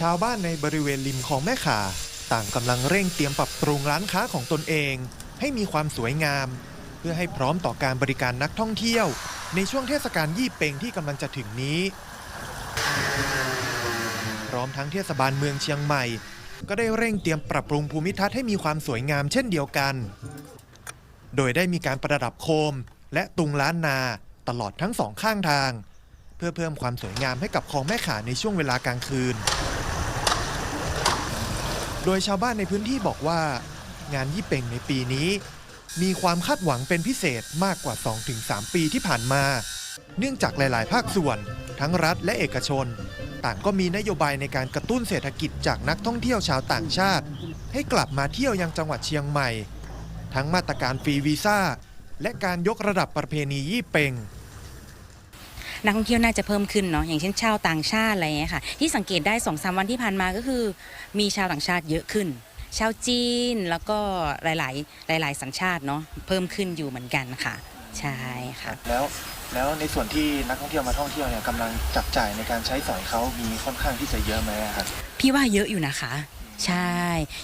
ชาวบ้านในบริเวณริมคลองแม่ข่า ต่างกำลังเร่งเตรียมปรับปรุงร้านค้าของตนเอง ให้มีความสวยงาม เพื่อให้พร้อมต่อการบริการนักท่องเที่ยว ในช่วงเทศกาลยี่เปงที่กำลังจะถึงนี้ พร้อมทั้งเทศบาลเมืองเชียงใหม่ ก็ได้เร่งเตรียมปรับปรุงภูมิทัศน์ให้มีความสวยงามเช่นเดียวกัน โดยได้มีการประดับโคม และตุงล้านนาตลอดทั้งสองข้างทาง เพื่อเพิ่มความสวยงามให้กับคลองแม่ข่าในช่วงเวลากลางคืน โดยชาวบ้านในพื้นที่บอกว่า งานยี่เป่งในปีนี้ มีความคาดหวังเป็นพิเศษมากกว่า 2-3 ปีที่ผ่านมา เนื่องจากหลาย ๆ ภาคส่วน ทั้งรัฐและเอกชน ต่างก็มีนโยบายในการกระตุ้นเศรษฐกิจจากนักท่องเที่ยวชาวต่างชาติ ให้กลับมาเที่ยวยังจังหวัดเชียงใหม่ ทั้งมาตรการฟรีวีซ่าและการยกระดับประเพณียี่เป่ง นักท่องเที่ยวน่าจะเพิ่มขึ้นเนาะอย่างเช่นชาวต่างชาติอะไรเงี้ยค่ะ ที่สังเกตได้สองสามวันที่ผ่านมาก็คือมีชาวต่างชาติเยอะขึ้น ชาวจีนแล้วก็หลาย ๆ หลาย ๆ สัญชาติเนาะเพิ่มขึ้นอยู่เหมือนกันค่ะใช่ค่ะแล้วแล้วในส่วนที่นักท่องเที่ยวมาท่องเที่ยวเนี่ยกำลังจับจ่ายในการใช้สอยเขามีค่อนข้างที่จะเยอะไหมอะครับพี่ว่าเยอะอยู่นะคะ ใช่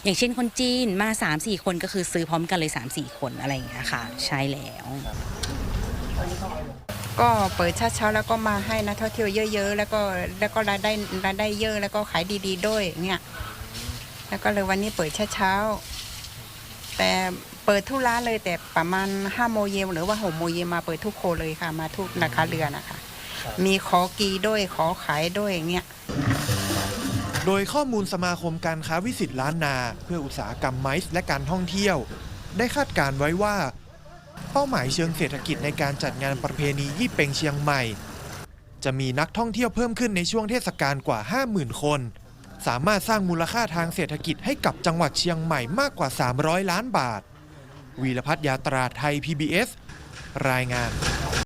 อย่างเช่นคนจีนมา 3 4 คนก็คือซื้อพร้อมกันเลย 3 4 คนอะไรอย่างเงี้ยค่ะ ใช่แล้ว ก็เปิดเช้าๆแล้วก็มาให้นักท่องเที่ยวเยอะ ๆ แล้วก็แล้วก็รายได้รายได้เยอะแล้วก็ขายดี ๆ ด้วยเนี่ยแล้วก็เลยวันนี้เปิดเช้าๆแต่เปิดทุกร้านเลยแต่ประมาณห้าโมงเย็นหรือว่าหกโมงเย็นมาเปิดทุกโคเลยค่ะ มาทุกนะคะเรือนะคะ มีขอกีด้วยขอขายด้วยอย่างเงี้ยโดยข้อมูลสมาคมการค้าวิสิตล้านนา เพื่ออุตสาหกรรมไมซ์และการท่องเที่ยว ได้คาดการณ์ไว้ว่า เป้าหมายเชิงเศรษฐกิจในการจัดงานประเพณียี่เปงเชียงใหม่ จะมีนักท่องเที่ยวเพิ่มขึ้นในช่วงเทศกาลกว่า 50,000 คน สามารถสร้างมูลค่าทางเศรษฐกิจให้กับจังหวัดเชียงใหม่มากกว่า 300 ล้านบาท วีรพัฒน์ยาตราไทย PBS รายงาน